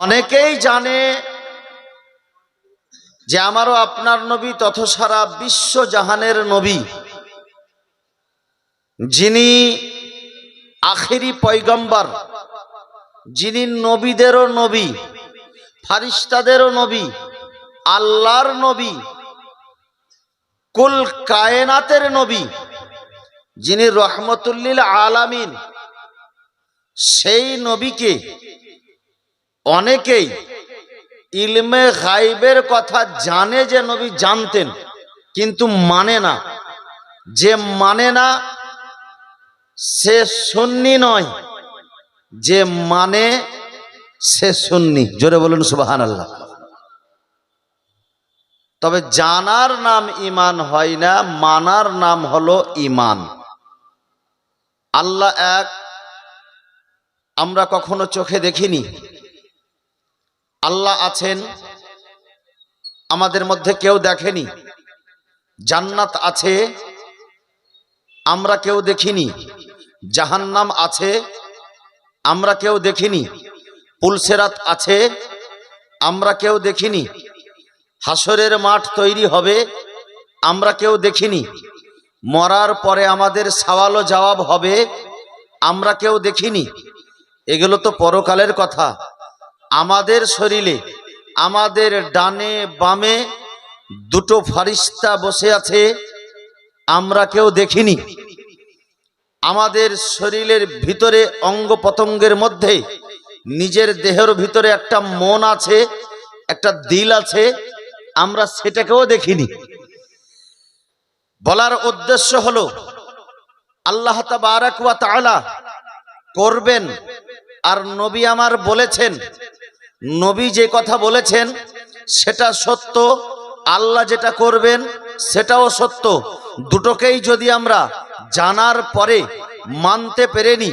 অনেকেই জানে যে আমারও আপনার নবী তথ সারা বিশ্ব জাহানের নবী। যিনি আখেরি পয়গম্বর, যিনি নবীদেরও নবী, ফারিস্তাদেরও নবী, আল্লাহর নবী, কুল কায়নাতের নবী, যিনি রহমতুল্লিল আলামিন, সেই নবীকে অনেকেই ইলমে গাইবের কথা জানে যে নবী জানতেন, কিন্তু মানে না। যে মানে না, সে সুন্নি নয়। যে মানে সে সুন্নি। জোরে বলুন সুবাহান আল্লাহ তবে জানার নাম ইমান হয় না, মানার নাম হলো ইমান আল্লাহ এক, আমরা কখনো চোখে দেখিনি। আল্লাহ আছেন, আমাদের মধ্যে কেউ দেখেনি। জান্নাত আছে, আমরা কেউ দেখিনি। জাহান্নাম আছে, আমরা কেউ দেখিনি। পুলসেরাত আছে, আমরা কেউ দেখিনি। হাসরের মাঠ তৈরি হবে, আমরা কেউ দেখিনি। মরার পরে আমাদের সওয়াল ও জবাব হবে, আমরা কেউ দেখিনি। এগুলো তো পরকালের কথা। আমাদের শরীরে, আমাদের ডানে বামে দুটো ফারিস্তা বসে আছে, আমরা কেউ দেখিনি। আমাদের শরীরের ভিতরে অঙ্গ পতঙ্গের মধ্যে নিজের দেহের ভিতরে একটা মন আছে, একটা দিল আছে, আমরা সেটাকেও দেখিনি। বলার উদ্দেশ্য হলো, আল্লাহ তাবারাক ওয়া তাআলা করবেন আর নবী আমার বলেছেন নবী যে কথা বলেছেন, সেটা সত্য, আল্লাহ যেটা করবেন, সেটাও সত্য। দুটোকেই যদি আমরা জানার পরে মানতে পেরেনি,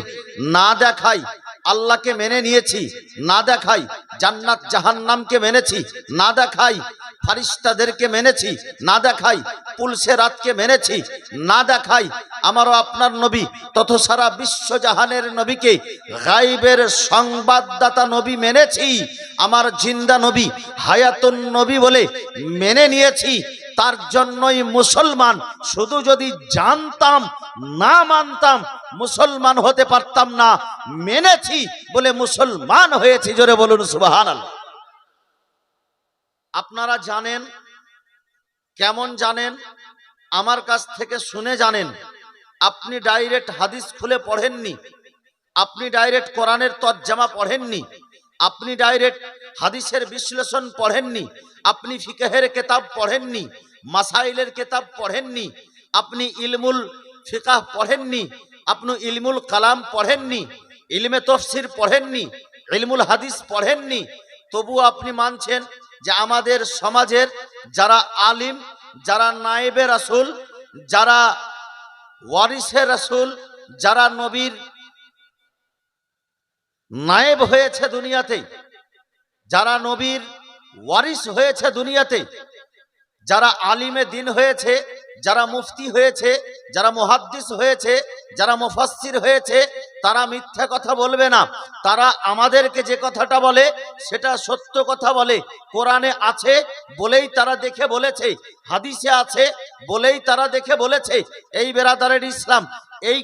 না দেখাই, আল্লাহকে মেনে নিয়েছি, না দেখাই, জান্নাত জাহান্নামকে মেনেছি, না দেখাই ফারিস্তাদেরকে মেনেছি, না দেখাই, পুলসে রাতকে মেনেছি, না দেখাই আমারও আপনার নবী তত সারা বিশ্ব জাহানের নবীকে গাইবের সংবাদদাতা নবী মেনেছি, আমার জিন্দা নবী হায়াতুন নবী বলে মেনে নিয়েছি, তার জন্যই মুসলমান, শুধু যদি জানতাম, না মানতাম, মুসলমান হতে পারতাম না, মেনেছি বলে মুসলমান হয়েছি, জোরে বলুন সুবাহান আপনারা জানেন, কেমন জানেন? আমার কাছ থেকে শুনে জানেন। আপনি ডাইরেক্ট হাদিস খুলে পড়েননি। আপনি ডাইরেক্ট কোরআনের তর্জামা পড়েননি। আপনি ডাইরেক্ট হাদিসের বিশ্লেষণ পড়েননি। আপনি ফিকাহের কেতাব পড়েননি। মাসাইলের কেতাব পড়েননি। আপনি ইলমুল ফিকাহ পড়েননি। আপনি ইলমুল কালাম পড়েননি। ইলমে তফসির পড়েননি। ইলমুল হাদিস পড়েননি। তবু আপনি মানছেন যে আমাদের সমাজের যারা আলিম, যারা নায়েবে রাসুল, যারা ওয়ারিসের রাসুল, যারা নবীর নায়েব হয়েছে দুনিয়াতে যারা নবীর ওয়ারিস হয়েছে দুনিয়াতে যারা আলিমে দিন হয়েছে, যারা মুফতি হয়েছে, যারা মুহাদ্দিস হয়েছে, যারা মুফাসসির হয়েছে, তারা মিথ্যা কথা বলবে না। তারা আমাদেরকে যে কথাটা বলে, সেটা সত্য কথা বলে। কোরআনে আছে, বলেই তারা দেখে বলেছে। হাদিসে আছে, বলেই তারা দেখে বলেছে। এই বেরাদারের ইসলাম, এই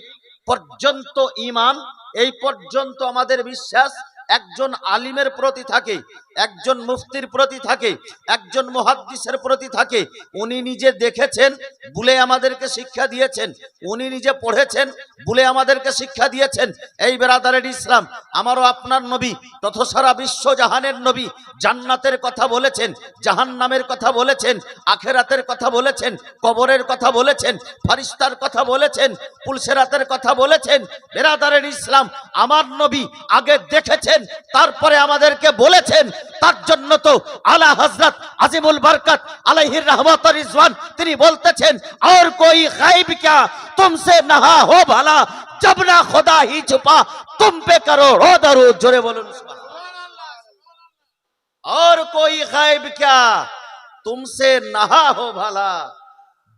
পর্যন্ত ইমান এই পর্যন্ত আমাদের বিশ্বাস একজন আলিমের প্রতি থাকে। একজন মুফতির প্রতি থাকে, একজন মুহাদ্দিসের প্রতি থাকে। উনি নিজে দেখেছেন বলে আমাদেরকে শিক্ষা দিয়েছেন। উনি নিজে পড়েছেন বলে আমাদেরকে শিক্ষা দিয়েছেন। এই বেরাদারের ইসলাম, আমারও আপনার নবী তথ সারা বিশ্ব জাহানের নবী, জান্নাতের কথা বলেছেন, জাহান্নামের কথা বলেছেন, আখেরাতের কথা বলেছেন, কবরের কথা বলেছেন ফারিস্তার কথা বলেছেন, পুলসেরাতের কথা বলেছেন। বেরাদারের ইসলাম, আমার নবী আগে দেখেছেন, তারপরে আমাদেরকে বলেছেন তার জন্য তো আলা হজরত আজিমুল বরকত আলাইহির রহমত और रिजवान তিনি বলতেছেন और कोई गायब क्या तुमसे नहा हो भला जब ना खुदा ही छुपा तुम पे करो रो दरूद জোরে বলুন और कोई गायब क्या तुमसे नहा हो भला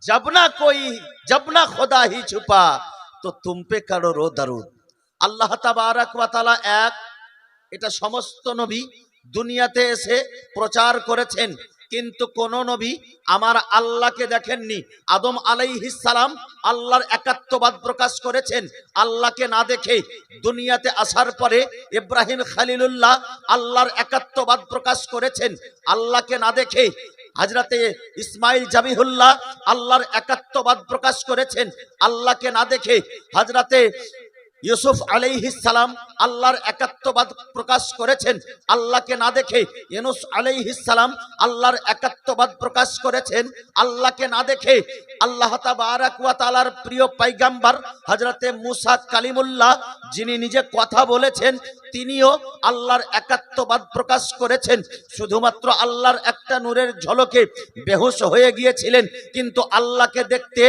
जब ना कोई जब ना खुदा ही छुपा তো তুম পে কারো রো দারুদ আল্লাহ তাবারাক ওয়া তাআলা এক এটা সমস্ত নবী দুনিয়াতে এসে প্রচার করেছেন। কিন্তু কোন নবী আমার আল্লাহকে দেখেননি। আদম সালাম আল্লাহর একাত্মবাদ প্রকাশ করেছেন। আল্লাহকে না দেখে দুনিয়াতে আসার পরে ইব্রাহিম খালিলুল্লাহ আল্লাহর একাত্মবাদ প্রকাশ করেছেন। আল্লাহকে না দেখে হাজরাতে ইসমাইল জাবিহুল্লাহ আল্লাহর একাত্মবাদ প্রকাশ করেছেন। আল্লাহকে না দেখে হাজরাতে ইউসুফ সালাম আল্লাহর একাত্মবাদ প্রকাশ করেছেন। আল্লাহকে না দেখে ইউনুস সালাম আল্লাহর একাত্মবাদ প্রকাশ করেছেন। আল্লাহকে না দেখে আল্লাহ তালার প্রিয় পাইগাম্বার হজরতে মুসা কালিমুল্লাহ, যিনি নিজে কথা বলেছেন তিনিও আল্লাহর একাত্মবাদ প্রকাশ করেছেন। শুধুমাত্র আল্লাহর একটা নূরের ঝলকে বেহুশ হয়ে গিয়েছিলেন, কিন্তু আল্লাহকে দেখতে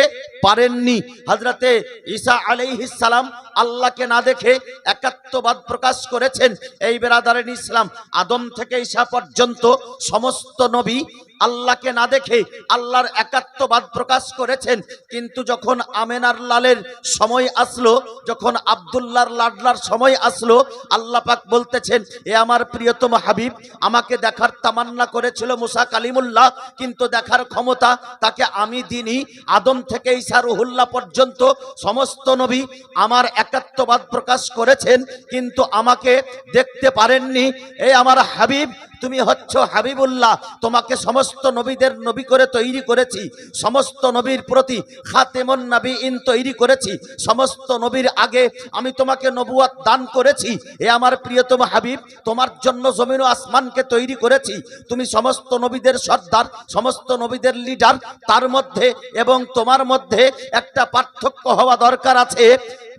পারেননি। হজরতে ঈসা আলাইহিস সালাম আল্লাহকে না দেখে একাত্মবাদ প্রকাশ করেছেন। এই বেরাদারেন ইসলাম আদম থেকে ঈসা পর্যন্ত সমস্ত নবী আল্লাহকে না দেখে আল্লাহর একাত্মবাদ প্রকাশ করেছেন, কিন্তু যখন আমেনার লালের সময় আসলো, যখন আব্দুল্লাহর লাডলার সময় আসলো, আল্লাহ পাক বলতেছেন, এ আমার প্রিয়তম হাবিব, আমাকে দেখার তামান্না করেছিল মুসা কালিমুল্লাহ, কিন্তু দেখার ক্ষমতা তাকে আমি দিনই আদম থেকে ঈসা রুহুল্লাহ পর্যন্ত সমস্ত নবী আমার একাত্মবাদ প্রকাশ করেছেন, কিন্তু আমাকে দেখতে পারেননি। এই আমার হাবিব তুমি হচ্ছ হাবিবুল্লাহ, তোমাকে সমস্ত নবীদের নবী করে তৈরি করেছি, সমস্ত নবীর প্রতি খাতেমন নবী ইন তৈরি করেছি, সমস্ত নবীর আগে আমি তোমাকে নবুয়াত দান করেছি। এ আমার প্রিয়তম হাবিব, তোমার জন্য জমিন ও আসমানকে তৈরি করেছি। তুমি সমস্ত নবীদের সর্দার, সমস্ত নবীদের লিডার, তার মধ্যে এবং তোমার মধ্যে একটা পার্থক্য হওয়া দরকার আছে।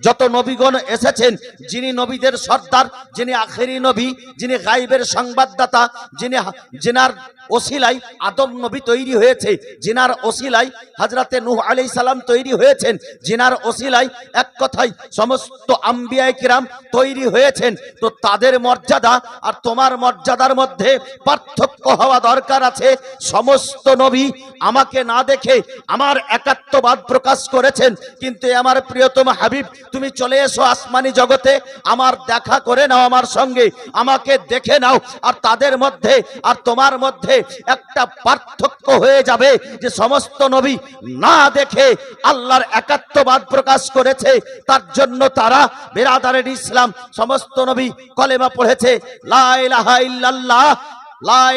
যত নবীগণ এসেছেন যিনি নবীদের সর্দার যিনি আখেরি নবী যিনি গাইবের সংবাদদাতা যিনি জিনার ওসিলাই আদম নবী তৈরি হয়েছে। জিনার ওসিলাই হাজরাতে নূহ আলাই সালাম তৈরি হয়েছেন। জিনার ওসিলাই এক কথাই সমস্ত আম্বিয়ায় কিরাম তৈরি হয়েছেন। তো তাদের মর্যাদা আর তোমার মর্যাদার মধ্যে পার্থক্য হওয়া দরকার আছে। সমস্ত নবী আমাকে না দেখে আমার একাত্মবাদ প্রকাশ করেছেন। কিন্তু আমার প্রিয়তম হাবিব, তুমি চলে এসো আসমানি জগতে, আমার দেখা করে নাও আমার সঙ্গে, আমাকে দেখে নাও। আর তাদের মধ্যে, আর তোমার মধ্যে একটা পার্থক্য হয়ে যাবে যে সমস্ত নবী না দেখে আল্লাহর একাত্মবাদ প্রকাশ করেছে। তার জন্য তারা বেরাদারের ইসলাম, সমস্ত নবী কলেমা পড়েছে, লা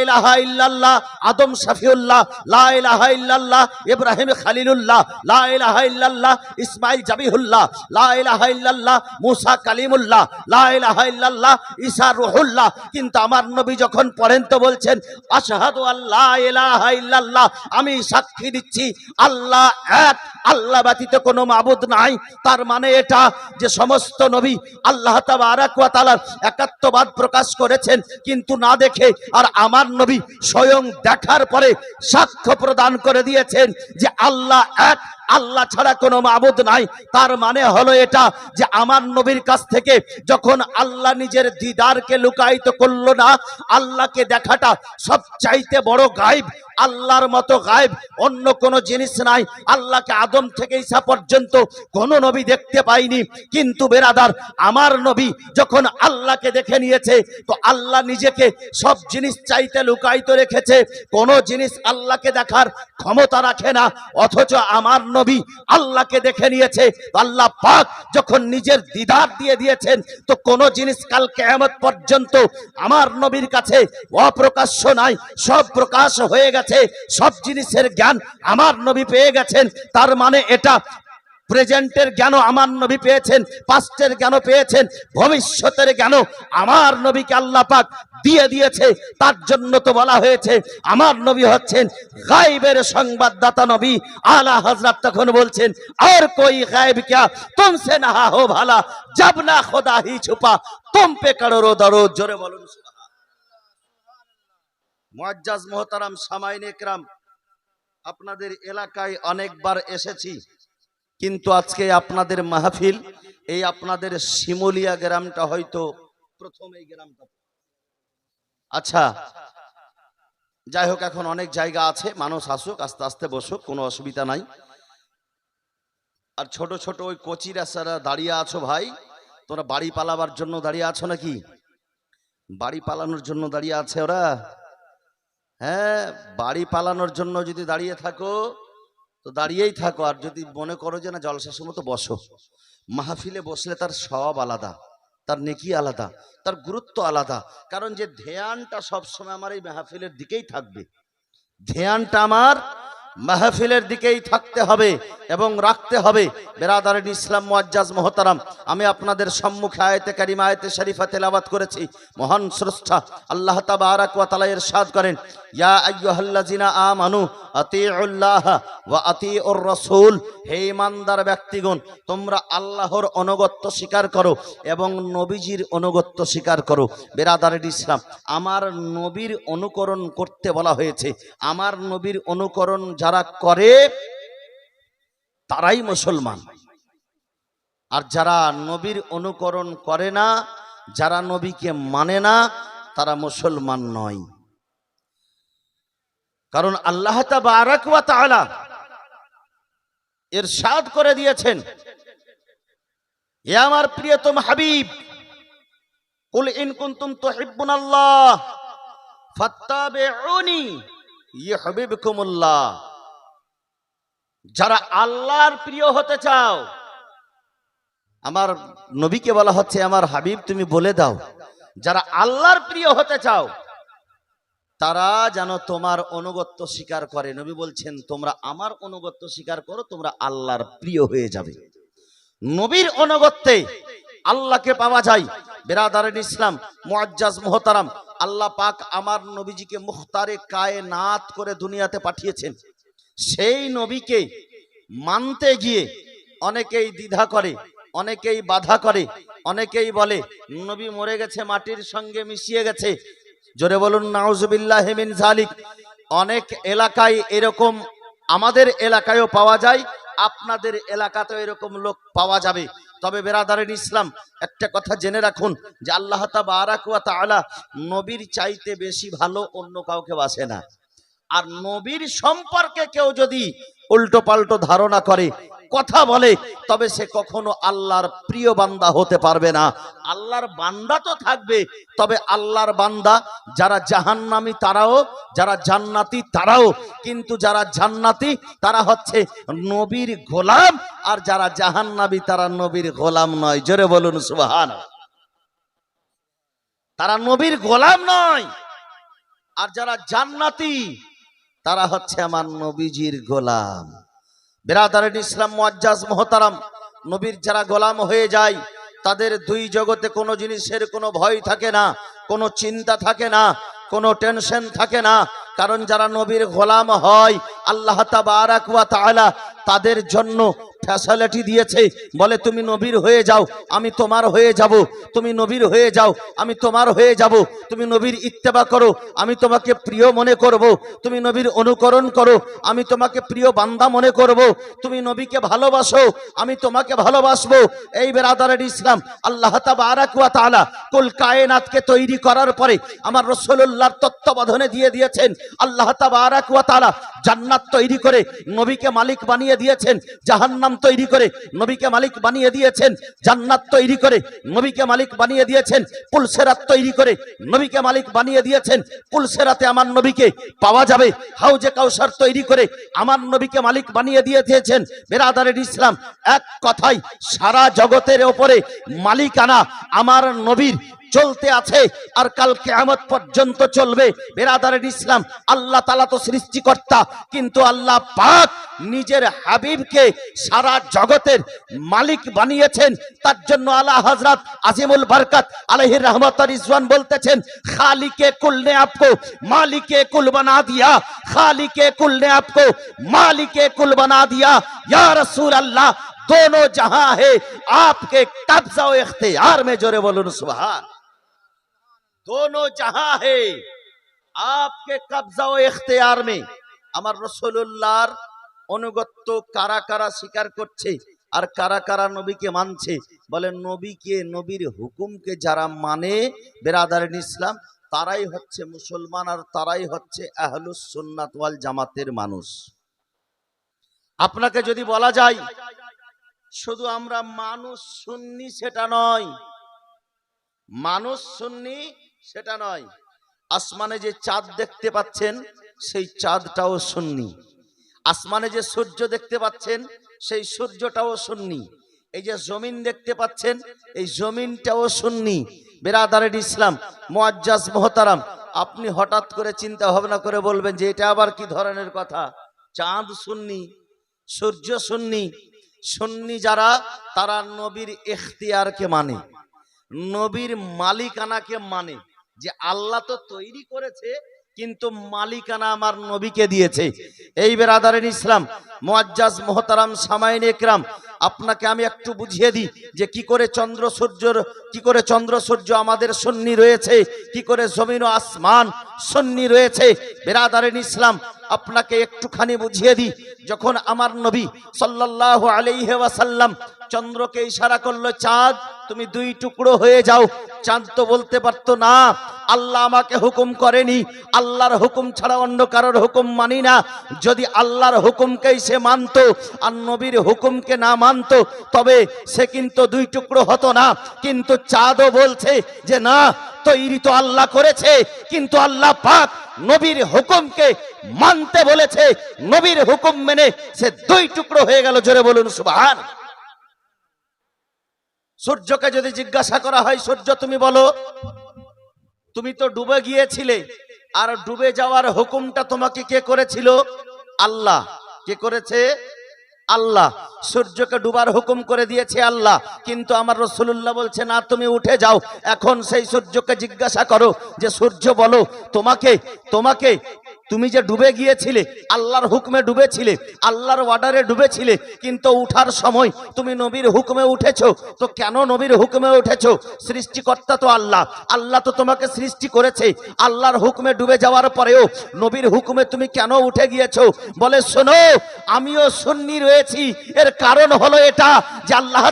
ইলাহা ইল্লাল্লাহ, আদম শফিউল্লাহ, লা ইলাহা ইল্লাল্লাহ, ইব্রাহিম খলিলুল্লাহ, লা ইলাহা ইল্লাল্লাহ, ইসমাইল জাবিহুল্লাহ লা ইলাহা ইল্লাল্লাহ, মুসা কালিমুল্লাহ, লা ইলাহা ইল্লাল্লাহ, ঈসা রুহুল্লাহ। কিন্তু আমার নবী যখন পড়েন তো বলছেন, আশহাদু আল্লাহ ইলাহা ইল্লাল্লাহ, আমি সাক্ষী দিচ্ছি, আল্লাহ এক, আল্লাহ ব্যতীত কোনো মাবুদ নাই। তার মানে এটা যে সমস্ত নবী আল্লাহ তাআলার একাত্মবাদ প্রকাশ করেছেন, কিন্তু না দেখে আর আমার নবী স্বয়ং দেখার পরে সাক্ষ্য প্রদান করে দিয়েছেন যে আল্লাহ এক আল্লাহ ছাড়া কোনো মাবুদ নাই। তার মানে হলো এটা যে আমার নবীর কাছ থেকে যখন আল্লাহ নিজের দিদারকে লুকায়িত করল না, আল্লাহকে দেখাটা সব চাইতে বড় গাইব আল্লাহর মতো গায়েব অন্য কোনো জিনিস নাই। আল্লাহকে আদম থেকে ঈসা পর্যন্ত কোন নবী দেখতে পাইনি। কিন্তু বেরাদার, আমার নবী যখন আল্লাহকে দেখে নিয়েছে, তো আল্লাহ নিজেকে সব জিনিস চাইতে লুকায়িত রেখেছে। কোন জিনিস আল্লাহকে দেখার ক্ষমতা রাখে না। অথচ আমার নবী আল্লাহকে দেখে নিয়েছে। আল্লাহ পাক যখন নিজের দিদার দিয়ে দিয়েছেন, তো কোন জিনিস কাল কেয়ামত পর্যন্ত আমার নবীর কাছে অপ্রকাশ্য নাই। সব প্রকাশ হয়ে গেছে। সব জিনিসের জ্ঞান আমার নবী পেয়ে গেছেন। তার মানে এটা প্রেজেন্টের জ্ঞান আমার নবী পেয়েছেন পাস্টের জ্ঞান পেয়েছেন, ভবিষ্যতের জ্ঞান আমার নবীকে আল্লাহ পাক দিয়ে দিয়েছে, তার জন্য তো বলা হয়েছে, আমার নবী হচ্ছেন গাইবের সংবাদদাতা নবী, আলা হজরত তখন বলছেন, আর কই গাইব ক্যা? তুমসে নাহা হো ভালা, জব না খোদা হি ছুপা, তুম পে করো দরো, জোরে বলুন মোয়াজ্জাজ মোহতারাম সামাইন একরাম আপনাদের এলাকায় অনেকবার এসেছি। কিন্তু আজকে আপনাদের মাহফিল, এই আপনাদের শিমলিয়া গ্রামটা হয়তো প্রথম এই গ্রামটা। আচ্ছা যাই হোক, এখন অনেক জায়গা আছে, মানুষ আসুক, আস্তে আস্তে বসুক, কোনো অসুবিধা নাই। আর ছোট ছোট ওই কচিরা সারা দাঁড়িয়ে আছো ভাই তোরা বাড়ি পালাবার জন্য দাঁড়িয়ে আছো নাকি? বাড়ি পালানোর জন্য দাঁড়িয়ে আছে ওরা? হ্যাঁ বাড়ি পালানোর জন্য যদি দাঁড়িয়ে থাকো তো দাঁড়িয়েই থাকো, আর যদি মনে করো যে না, জলসার সময় তো বসো। মাহফিলে বসলে তার সব আলাদা, তার নেকি আলাদা, তার গুরুত্ব আলাদা। কারণ যে ধ্যানটা সবসময় আমার এই মাহফিলের দিকেই থাকবে। ধ্যানটা আমার মাহফিলের দিকেই থাকতে হবে এবং রাখতে হবে। বেরাদারিন ইসলাম মুআজ্জাজ মহতারাম, আমি আপনাদের সম্মুখে আয়তে কারিমা, আয়তে শরীফা তেলাওয়াত করেছি। মহান স্রষ্টা আল্লাহ তাবারাক ওয়া তাআলা ইরশাদ করেন, ইয়া আইয়ুহাল্লাযিনা আমানু আতিউল্লাহ ওয়া আতিউর রাসূল হে ইমানদার ব্যক্তিগণ, তোমরা আল্লাহর অনুগত্য স্বীকার করো এবং নবীজির অনুগত্য স্বীকার করো। বেরাদারিন ইসলাম, আমার নবীর অনুকরণ করতে বলা হয়েছে। আমার নবীর অনুকরণ যারা করে, তারাই মুসলমান। আর যারা নবীর অনুকরণ করে না, যারা নবীকে মানে না, তারা মুসলমান নয়। কারণ আল্লাহ ওয়া তাআলা ইরশাদ করে দিয়েছেন হে আমার প্রিয়তম হাবিব, কুল ইন কুন্তুম তো হিব্বুন কুনতুম তুহিব্বুনাল্লাহ, ফাত্তাবিউনি ইউহিব্বুকুমুল্লাহ। যারা আল্লাহর প্রিয় হতে চাও, আমার নবীকে বলা হচ্ছে, আমার হাবিব, তুমি বলে দাও, যারা আল্লাহর প্রিয় হতে চাও, তারা যেন তোমার অনুগত্য স্বীকার করে। নবী বলছেন, তোমরা আমার অনুগত্য স্বীকার করো, তোমরা আল্লাহর প্রিয় হয়ে যাবে। নবীর অনুগত্যে আল্লাহকে পাওয়া যায়। বেরাদারেন ইসলাম, মুআজ্জাজ, মোহতারাম, আল্লাহ পাক আমার নবীজিকে মুখতারে কায়নাত করে দুনিয়াতে পাঠিয়েছেন। সেই নবীকে মানতে গিয়ে অনেকেই দ্বিধা করে, অনেকেই বাধা করে, অনেকেই বলে, নবী মরে গেছে, মাটির সঙ্গে মিশিয়ে গেছে। জোরে বলুন, নাউজুবিল্লাহ মিন জালিক অনেক এলাকায় এরকম আমাদের এলাকায়ও পাওয়া যায়, আপনাদের এলাকাতেও এরকম লোক পাওয়া যাবে। তবে বেরাদারেন ইসলাম, একটা কথা জেনে রাখুন, যে আল্লাহ তাআলা নবীর চাইতে বেশি ভালো অন্য কাউকে বাসে না। আর নবীর সম্পর্কে কেউ যদি উল্টো পাল্টো ধারণা করে, কথা বলে, তবে সে কখনো আল্লাহর প্রিয় বান্দা হতে পারবে না। আল্লাহর বান্দা তো থাকবে, তবে আল্লাহর বান্দা যারা জাহান্নামী তারাও, যারা জান্নাতি তারাও, কিন্তু যারা জান্নাতি তারা হচ্ছে নবীর গোলাম, আর যারা জাহান্নাবী তারা নবীর গোলাম নয়। জোরে বলুন সুবহান তারা নবীর গোলাম নয়, আর যারা জান্নাতি তারা হচ্ছে আমার নবীজির গোলাম। বেরাদারেন ইসলাম, মোয়াজ্জাজ, মহতারাম, নবীর যারা গোলাম হয়ে যায়, তাদের দুই জগতে কোনো জিনিসের কোনো ভয় থাকে না, কোনো চিন্তা থাকে না, কোনো টেনশন থাকে না। কারণ যারা নবীর গোলাম হয়, আল্লাহ তাবারাকুয়া তাআলা তাদের জন্য ফ্যাসিলিটি দিয়েছে। বলে, তুমি নবীর হয়ে যাও, আমি তোমার হয়ে যাব। তুমি নবীর হয়ে যাও, আমি তোমার হয়ে যাব। তুমি নবীর ইত্তেবা করো, আমি তোমাকে প্রিয় মনে করব। তুমি নবীর অনুকরণ করো, আমি তোমাকে প্রিয় বান্দা মনে করব। তুমি নবীকে ভালোবাসো, আমি তোমাকে ভালোবাসবো। এই বেরাদারের ইসলাম আল্লাহ তাবারাকুয়া কুল কায়নাতকে তৈরি করার পরে আমার রাসূলুল্লাহর তত্ত্বাবধানে দিয়ে দিয়েছেন। আল্লাহ তাবারাকুয়া জান্নাত তৈরি করে নবীকে মালিক বানিয়ে দিয়েছেন। জাহান্নাম তৈরি করে নবীকে মালিক বানিয়ে দিয়েছেন, জান্নাত তৈরি করে নবীকে মালিক বানিয়ে দিয়েছেন, পুলসেরাত তৈরি করে নবীকে মালিক বানিয়ে দিয়েছেন, পুলসেরাতে আমার নবীকে পাওয়া যাবে, হাউজে কাউসার তৈরি করে আমার নবীকে মালিক বানিয়ে দিয়ে দিয়েছেন। বেরাদারের ইসলাম এক কথাই সারা জগতের ওপরে মালিকানা আমার নবীর চলতে আছে আর কাল কেয়ামত পর্যন্ত চলবে। বেরাদারের ইসলাম আল্লাহ তালা তো সৃষ্টিকর্তা, কিন্তু আল্লাহ পাক নিজের হাবিবকে সারা জগতের মালিক বানিয়েছেন তার জন্য আল্লাহ হজরত আজিমুল বরকত আলহির রহমত রিজওয়ান বলতেছেন খালিকে কুল ने आपको मालिके कुल बना दिया खालिके कुल ने आपको मालिके कुल बना दिया या रसूल अल्लाह दोनों जहां है आपके कब्जा और इख्तियार में जोरे बोलून सुभान दोनों जहां है आपके कब्जा ও ইখতিয়ার में আমার রসুল্লাহর অনুগত্য কারা কারা স্বীকার করছে আর কারা কারা নবীকে মানছে? বলে, নবীকে, নবীর হুকুমকে যারা মানে বেরাদারিন ইসলাম, তারাই হচ্ছে মুসলমান আর তারাই হচ্ছে আহলুস সুন্নাত ওয়াল জামাতের মানুষ। আপনাকে যদি বলা যায়, শুধু আমরা মানুষ শুননি সেটা নয়, মানুষ শুননি সেটা নয়, আসমানে যে চাঁদ দেখতে পাচ্ছেন, সেই চাঁদটাও সুন্নি। আসমানে যে সূর্য দেখতে পাচ্ছেন, সেই সূর্যটাও সুন্নি। এই যে জমিন দেখতে পাচ্ছেন, এই জমিনটাও সুন্নি। বেরাদারের ইসলাম, মোয়াজ্জাজ মোহতারাম, আপনি হঠাৎ করে চিন্তা ভাবনা করে বলবেন যে এটা আবার কি ধরনের কথা? চাঁদ সুন্নি, সূর্য সুন্নি। সুন্নি যারা, তারা নবীর এখতিয়ারকে মানে। নবীর মালিকানাকে মানে। যে আল্লাহ তো তৈরি করেছে কিন্তু মালিকানা আমার নবীকে দিয়েছে। এই বেরাদারেন ইসলাম, মোয়াজ্জাজ মোহতারাম সামাইন একরাম, আপনাকে আমি একটু বুঝিয়ে দিই যে কি করে চন্দ্র সূর্যর কি করে চন্দ্র সূর্য আমাদের সন্নি রয়েছে, কি করে জমিন ও আসমান সন্নি রয়েছে। বেরাদারেন ইসলাম, আপনাকে একটুখানি বুঝিয়ে দিই যখন আমার নবী সাল্লাল্লাহু আলাইহি ওয়াসাল্লাম চন্দ্রকে ইশারা করল, চাঁদ, তুমি দুই টুকরো হয়ে যাও। চাঁদ তো বলতে পারতো না, আল্লাহ আমাকে হুকুম করেনি, আল্লাহর হুকুম ছাড়া অন্য কারোর হুকুম মানি না। যদি আল্লাহর হুকুমকেই সে মানতো আর নবীর হুকুমকে না মানতো, তবে সে কিন্তু দুই টুকরো হতো না। কিন্তু চাঁদও বলছে যে, না, তৈরি তো আল্লাহ করেছে, কিন্তু আল্লাহ পাক নবীর হুকুমকে মানতে বলেছে। নবীর হুকুম মেনে সে দুই টুকরো হয়ে গেল, জোরে বলুন সুভান সূর্যকে যদি জিজ্ঞাসা করা হয়, সূর্য, তুমি বলো, তুমি তো ডুবে গিয়েছিলে, আর ডুবে যাওয়ার হুকুমটা তোমাকে কে করেছিল? আল্লাহ। কে করেছে? আল্লাহ, সূর্যকে ডুবার হুকুম করে দিয়েছে আল্লাহ, কিন্তু আমার রসুল্লাহ বলছে, না, তুমি উঠে যাও, এখন সেই সূর্যকে জিজ্ঞাসা করো, যে সূর্য বলো, তোমাকে তোমাকে তুমি যে ডুবে গিয়েছিলে, আল্লাহর হুকমে ডুবেছিলে, আল্লাহর অর্ডারে ডুবেছিলে, কিন্তু উঠার সময় তুমি নবীর হুকমে উঠেছো। তো কেন নবীর হুকমে উঠেছো? সৃষ্টিকর্তা তো আল্লাহ। আল্লাহ তো তোমাকে সৃষ্টি করেছে। আল্লাহর হুকমে ডুবে যাওয়ার পরেও নবীর হুকমে তুমি কেন উঠে গিয়েছো? বলে, শোনো, আমিও সুন্নি রয়েছি। এর কারণ হলো এটা যে আল্লাহ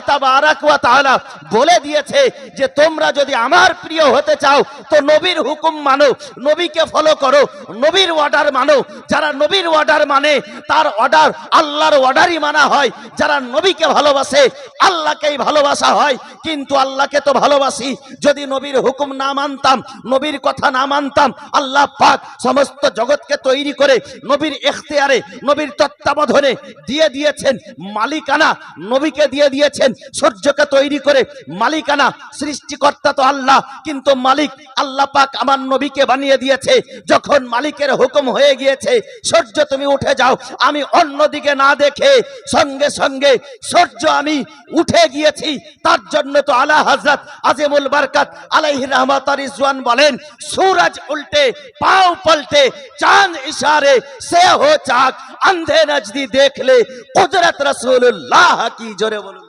ওয়া বলে দিয়েছে যে তোমরা যদি আমার প্রিয় হতে চাও, তো নবীর হুকুম মানো, নবীকে ফলো করো, নবীর অর্ডার মানো যারা নবীর অর্ডার মানে তার অর্ডার আল্লাহর অর্ডারই মানা হয়। যারা নবীকে ভালোবাসে, আল্লাহকেই ভালোবাসা হয়। কিন্তু আল্লাহকে তো ভালোবাসি। যদি নবীর হুকুম না মানতাম, নবীর কথা না মানতাম, আল্লাহ পাক সমস্ত জগৎকে তৈরি করে নবীর এখতিয়ারে, নবীর তত্ত্বাবধানে দিয়ে দিয়েছেন মালিকানা। নবীকে দিয়ে দিয়েছেন সূর্যকে তৈরি করে মালিকানা। সৃষ্টিকর্তা তো আল্লাহ, কিন্তু মালিক আল্লাহ পাক আমার নবীকে বানিয়ে দিয়েছে। যখন মালিকের হুকুম এরকম হয়ে গিয়েছে, সূর্য তুমি উঠে যাও। আমি অন্যদিকে না দেখে সঙ্গে সঙ্গে সূর্য আমি উঠে গিয়েছি। তার জন্য তো আলা হাজরত আজিমুল বারকাত আলাইহ রহমত রিজওয়ান বলেন, সুরজ উল্টে, পাও পাল্টে, চাঁদ ইশারে সে হো চাক, আন্ধে নজদি দেখলে কুদরত রসুল্লাহ কি জোরে বলুন।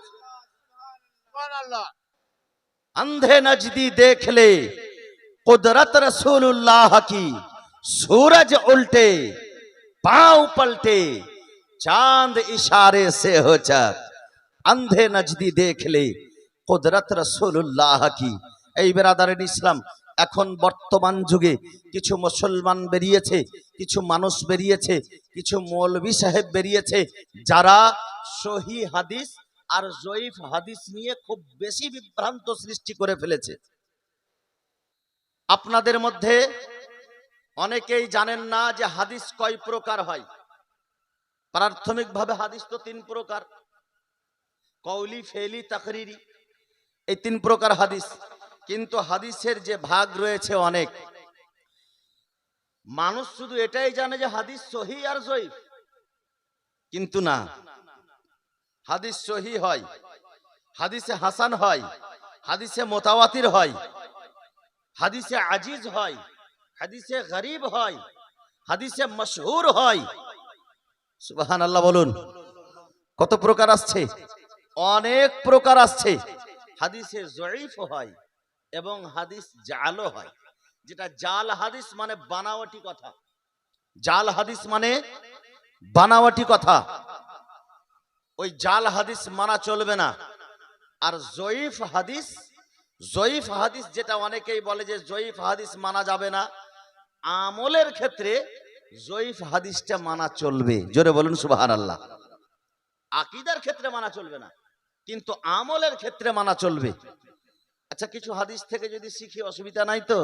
অন্ধে নজদি দেখলে কুদরত রসুল্লাহ কি सूरज उल्टे पांव पलटे चांद इशारे से हो चक अंधे नजदी देख ले কুদরত রসুল্লাহ কি এই বেরাদারের ইসলাম এখন বর্তমান যুগে কিছু মুসলমান বেরিয়েছে কিছু মানুষ বেরিয়েছে কিছু মৌলভী সাহেব বেরিয়েছে যারা সহি হাদিস আর জয়ীফ হাদিস নিয়ে খুব বেশি বিভ্রান্ত সৃষ্টি করে ফেলেছে আপনাদের মধ্যে অনেকেই জানেন না যে হাদিস কয় প্রকার হয়। প্রাথমিকভাবে হাদিস তো তিন প্রকার। কৌলি ফেলি তাকরিরি, এই তিন প্রকার হাদিস। কিন্তু হাদিসের যে ভাগ রয়েছে অনেক। মানুষ শুধু এটাই জানে যে হাদিস সহি আর জয়ীফ। কিন্তু না। হাদিস সহি হয়। হাদিসে হাসান হয়। হাদিসে মোতাওয়াতির হয়। হাদিসে আজিজ হয়। হাদিসে গরিব হয়, হাদিসে মশহুর হয়। সুবহান আল্লাহ বলুন, কত প্রকার আসছে? অনেক প্রকার আসছে। হাদিসে জয়ীফ হয় এবং হাদিস জালও হয়। যেটা জাল হাদিস মানে বানাওয়াটি কথা। জাল হাদিস মানে বানাওয়াটি কথা। ওই জাল হাদিস মানা চলবে না। আর জয়ীফ হাদিস জয়ীফ হাদিস যেটা অনেকেই বলে যে জয়ীফ হাদিস মানা যাবে না। আমলের ক্ষেত্রে জয়ীফ হাদিসটা মানা চলবে। জোরে বলুন সুবাহান আল্লাহ আকিদার ক্ষেত্রে মানা চলবে না, কিন্তু আমলের ক্ষেত্রে মানা চলবে। আচ্ছা কিছু হাদিস থেকে যদি শিখি, অসুবিধা নাই তো?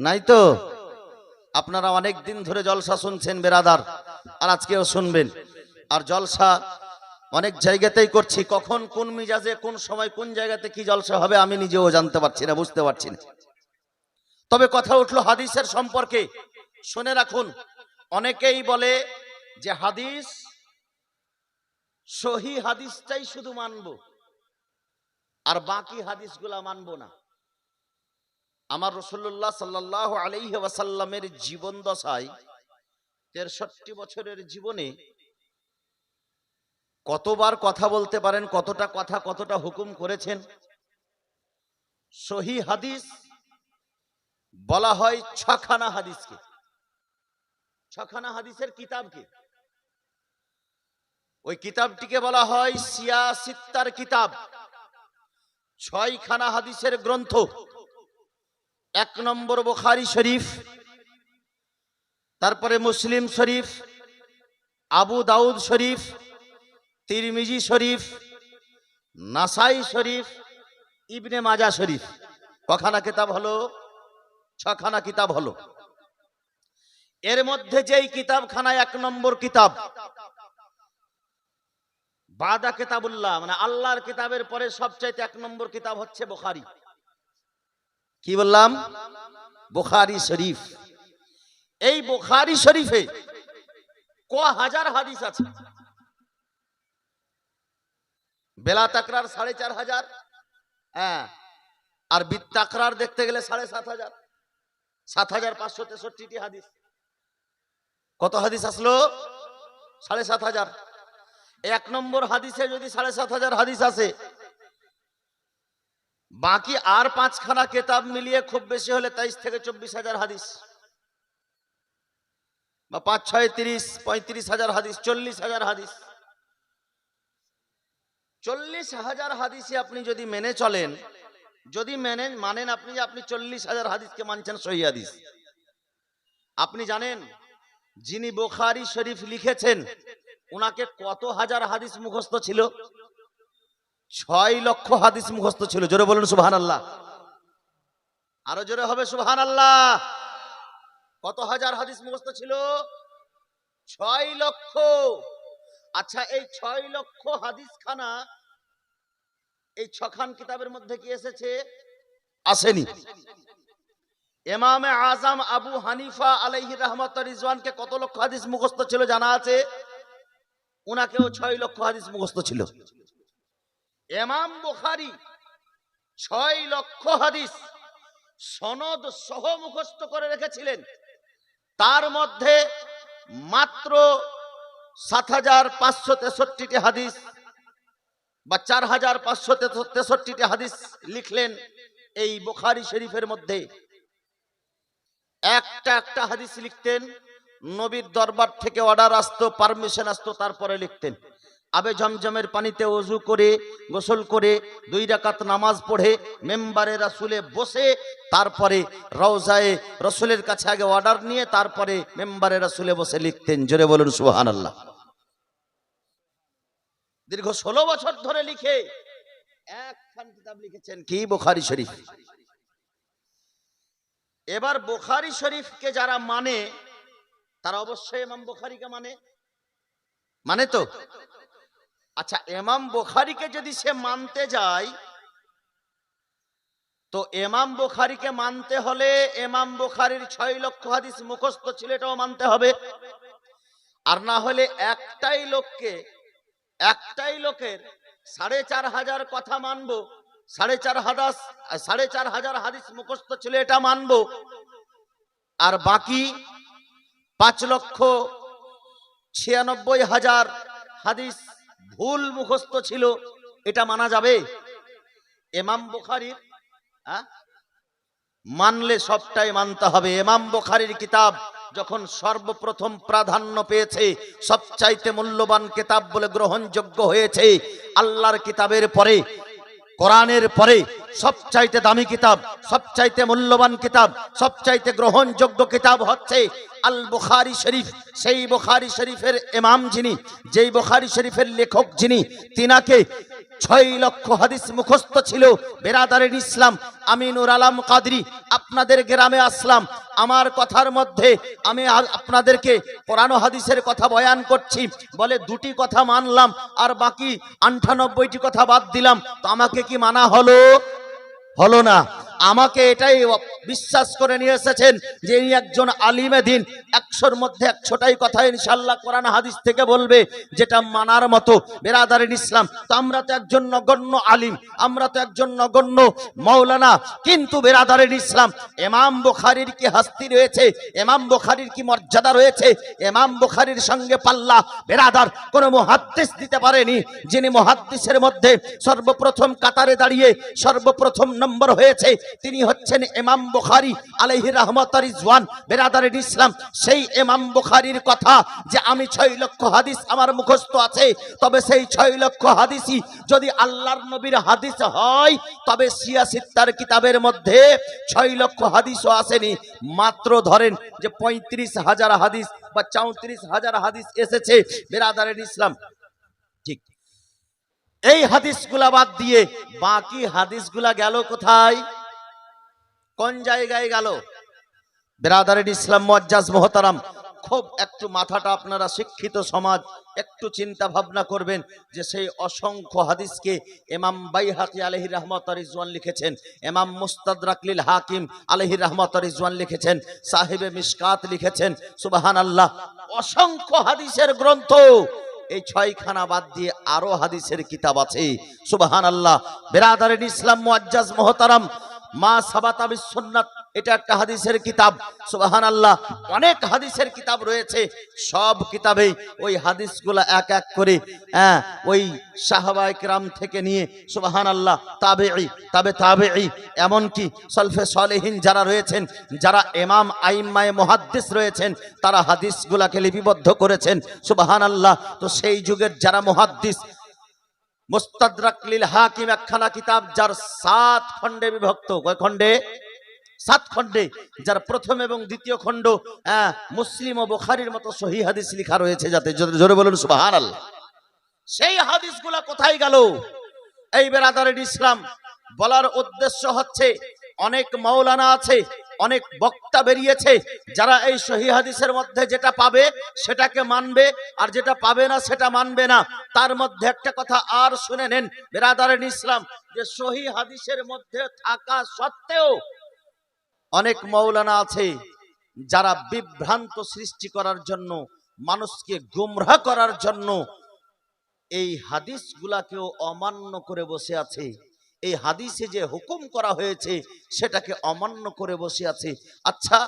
নাই তো? আপনারা অনেক দিন ধরে জলসা শুনছেন, বেরাদার, আর আজকেও শুনবেন। আর জলসা অনেক জায়গাতেই করছি, কখন কোন মিজাজে, কোন সময়, কোন জায়গাতে কি জলসা হবে আমি নিজেও জানতে পারছি না, বুঝতে পারছি না। তবে কথা উঠল হাদিসের সম্পর্কে। শুনে রাখুন, অনেকেই বলে যে হাদিস, সহি হাদিসটাই শুধু মানবো, আর বাকি হাদিসগুলা মানবো না। আমার রসুল্লাহ সাল্লাহ আলাইহি জীবন দশায় তেরষট্টি বছরের জীবনে কতবার কথা বলতে পারেন, কতটা কথা, কতটা হুকুম করেছেন? সহি হাদিস বলা হয় ছখানা হাদিসকে। ছখানা হাদিসের কিতাবকে ওই কিতাবটিকে বলা হয় সিয়াসিত্তার কিতাব। ছয়খানা হাদিসের গ্রন্থ। এক নম্বর বুখারী শরীফ, তারপরে মুসলিম শরীফ, আবু দাউদ শরীফ, তিরমিজি শরীফ, নাসাই শরীফ, ইবনে মাজা শরীফ। কখানা কিতাব হলো ছখানা কিতাব হলো। এর মধ্যে যেই কিতাবখানা এক নম্বর কিতাব, বাদা কিতাবুল্লাহ মানে আল্লাহর কিতাবের পরে সবচাইতে এক নম্বর কিতাব হচ্ছে বুখারী। কি বললাম? বুখারী শরীফ। এই বুখারী শরীফে ক হাজার হাদিস আছে? বেলা তাকরার সাড়ে চার হাজার হ্যাঁ আর বিত্তাকরার দেখতে গেলে সাড়ে সাত হাজার। সাত হাজার পাঁচশো তেষট্টিটি হাদিস। কত হাদিস আসলো? সাড়ে সাত হাজার। এক নম্বর হাদিসে যদি সাড়ে সাত হাজার হাদিস আছে বাকি আর পাঁচখানা কেতাব মিলিয়ে খুব বেশি হলে তেইশ থেকে চব্বিশ হাজার হাদিস। বা পাঁচ, ছয়, তিরিশ, পঁয়ত্রিশ হাজার হাদিস, চল্লিশ হাজার হাদিস। চল্লিশ হাজার হাদিসে আপনি যদি মেনে চলেন যদি মেনে মানেন আপনি যে আপনি চল্লিশ হাজার হাদিসকে মানছেন সহি হাদিস। আপনি জানেন, যিনি বোখারি শরীফ লিখেছেন ওনাকে কত হাজার হাদিস মুখস্থ ছিল? ছয় লক্ষ হাদিস মুখস্থ ছিল। জোরে বলুন সুবহান আল্লাহ আরও জোরে হবে সুবহান আল্লাহ কত হাজার হাদিস মুখস্থ ছিল? ছয় লক্ষ। আচ্ছা এই ছয় লক্ষ হাদিস খানা এই ছখান কিতাবের মধ্যে কি এসেছে? আসেনি। এমামে আজম আবু হানিফা আলাইহি রহমত রিজওয়ানকে কত লক্ষ হাদিস মুখস্থ ছিল জানা আছে? উনাকেও ছয় লক্ষ হাদিস মুখস্থ ছিল। এমাম বুখারি ছয় লক্ষ হাদিস সনদ সহ মুখস্থ করে রেখেছিলেন। তার মধ্যে মাত্র সাত হাজার পাঁচশো তেষট্টিটি হাদিস বা চার হাজার পাঁচশো তেষট্টিটি হাদিস লিখলেন এই বুখারি শরীফের মধ্যে। একটা একটা হাদিস লিখতেন, নবীর দরবার থেকে অর্ডার আসতো পারমিশন আসতো, তারপরে লিখতেন। আবে জমজমের পানিতে অজু করে, গোসল করে, দুই রাকাত নামাজ পড়ে, মেম্বারে রাসুলে বসে, তারপরে রওজায়ে রসুলের কাছে আগে অর্ডার নিয়ে, তারপরে মেম্বারে রাসুলে বসে লিখতেন। জোরে বলুন সুহান আল্লাহ দীর্ঘ ষোলো বছর ধরে লিখে একখান কিতাব লিখেছেন কি? বুখারি শরীফ। এবার বুখারি শরীফকে যারা মানে তারা অবশ্যই এমাম বুখারিকে মানে। মানে তো? আচ্ছা এমাম বুখারিকে যদি সে মানতে যায়, তো এমাম বুখারিকে মানতে হলে এমাম বুখারির ছয় লক্ষ হাদিস মুখস্থ ছিল, এটাও মানতে হবে। আর না হলে একটাই লোককে একটাই লোকের সাড়ে চার হাজার কথা মানবো, সাড়ে চার হাদাস সাড়ে চার হাজার হাদিস মুখস্থ ছিল এটা মানবো। আর বাকি পাঁচ লক্ষ ছিয়ানব্বই হাজার হাদিস ভুল মুখস্থ ছিল, এটা মানা যাবে? এমাম বুখারির হ্যাঁ? মানলে সবটাই মানতে হবে। এমাম বুখারির কিতাব যখন সর্বপ্রথম প্রাধান্য পেয়েছে, সবচাইতে মূল্যবান কিতাব বলে গ্রহণযোগ্য হয়েছে, আল্লাহর কিতাবের পরে, কোরআনের পরে সবচাইতে দামি কিতাব, সবচাইতে মূল্যবান কিতাব, সবচাইতে গ্রহণযোগ্য কিতাব হচ্ছে আল বুখারি শরীফ। সেই বুখারি শরীফের এমাম যিনি, যেই বুখারি শরীফের লেখক যিনি, তিনাকে ছয় লক্ষ হাদিস মুখস্থ ছিল, বেরাদারের ইসলাম, আমিনুর আলম কাদরি, আপনাদের গ্রামে আসলাম। আমার কথার মধ্যে আমি আপনাদেরকে কোরআন হাদিসের কথা বয়ান করছি। বলে দুটি কথা মানলাম, আর বাকি আটানব্বইটি কথা বাদ দিলাম। তো আমাকে কি মানা হলো? হলো না। আমাকে এটাই বিশ্বাস করে নিয়ে এসেছেন যে ইনি একজন আলিমে দিন। একশোর মধ্যে একশোটাই কথা ইনশাল্লাহ কোরআন হাদিস থেকে বলবে, যেটা মানার মতো। বেরাদারিন ইসলাম, তো আমরা তো একজন নগণ্য আলিম, আমরা তো একজন নগণ্য মৌলানা কিন্তু বেরাদারিন ইসলাম এমাম বুখারির কি হাস্তি রয়েছে? এমাম বুখারির কি মর্যাদা রয়েছে? এমাম বুখারির সঙ্গে পাল্লা বেরাদার কোনো মুহাদ্দিস দিতে পারেনি, যিনি মুহাদ্দিসের মধ্যে সর্বপ্রথম কাতারে দাঁড়িয়ে সর্বপ্রথম নম্বর হয়েছে। তিনি হচ্ছেন এমাম বুখারী, আলাইহি রহমতার ইজওয়ান বেরাদারের ইসলাম। সেই এমাম বুখারীর কথা যে আমি ছয় লক্ষ হাদিস আমার মুখস্থ আছে, তবে সেই ছয় লক্ষ হাদিসই যদি আল্লাহর নবীর হাদিস হয়, তবে সিয়া সিত্তার কিতাবের মধ্যে ছয় লক্ষ হাদিসও আসেনি। মাত্র ধরেন যে পঁয়ত্রিশ হাজার হাদিস বা চৌত্রিশ হাজার হাদিস এসেছে বেরাদারের ইসলাম। ঠিক। এই হাদিসগুলা বাদ দিয়ে বাকি হাদিসগুলা গেল কোথায়? কোন জায়গায় গেল? বেরাদারের ইসলাম মুআজ্জাজ মোহতারাম, খুব একটু মাথাটা আপনারা শিক্ষিত সমাজ, একটু চিন্তা ভাবনা করবেন যে সেই অসংখ্য হাদিসকে এমাম বাইহাকি আলহি রহমত রিজওয়ান লিখেছেন এমাম মুস্তাদ রাকলিল হাকিম আলহি রহমত রিজওয়ান লিখেছেন, সাহেবে মিশকাত লিখেছেন সুবাহান আল্লাহ অসংখ্য হাদিসের গ্রন্থ, এই ছয়খানা বাদ দিয়ে আরও হাদিসের কিতাব আছে সুবাহান আল্লাহ বেরাদারের ইসলাম মুআজ্জাজ মোহতারাম মা সাবাতা বিশ্বনাথ এটা একটা হাদিসের কিতাব সুবাহান আল্লাহ অনেক হাদিসের কিতাব রয়েছে, সব কিতাবেই ওই হাদিসগুলা এক এক করে হ্যাঁ ওই সাহাবাই কিরাম থেকে নিয়ে সুবাহান আল্লাহ তাবেই তাবে তাবেই এমনকি সলফে সলেহীন যারা রয়েছেন, যারা এমাম আইম্মায় মহাদ্দিস রয়েছেন, তারা হাদিসগুলাকে লিপিবদ্ধ করেছেন সুবাহান আল্লাহ তো সেই যুগের যারা মহাদ্দিস মুস্তাদরাক লিল হাকিম একখানা কিতাব যার সাত খণ্ডে বিভক্ত। কয় খণ্ডে? সাত খণ্ডে যার প্রথম এবং দ্বিতীয় খণ্ড হ্যাঁ, মুসলিম ও বোখারির মতো সহি হাদিস লেখা রয়েছে যাতে জোরে- বলুন সুবহানাল্লাহ। সেই হাদিসগুলা কোথায় গেল? এই বেরাদারের ইসলাম বলার উদ্দেশ্য হচ্ছে অনেক মৌলানা আছে, অনেক বক্তা বেরিয়েছে, যারা এই সহি হাদিসের মধ্যে যেটা পাবে সেটাকে মানবে, আর যেটা পাবে না সেটা মানবে না। তার মধ্যে একটা কথা আর শুনে নেন বেরাদারের ইসলাম, যে সহি হাদিসের মধ্যে থাকা সত্ত্বেও অনেক মৌলানা আছে, যারা বিভ্রান্ত সৃষ্টি করার জন্য, মানুষকে গুমরাহ করার জন্য এই হাদিসগুলাকেও অমান্য করে বসে আছে। এই হাদিসে যে হুকুম করা হয়েছে সেটাকে অমান্য করে বসে আছে। আচ্ছা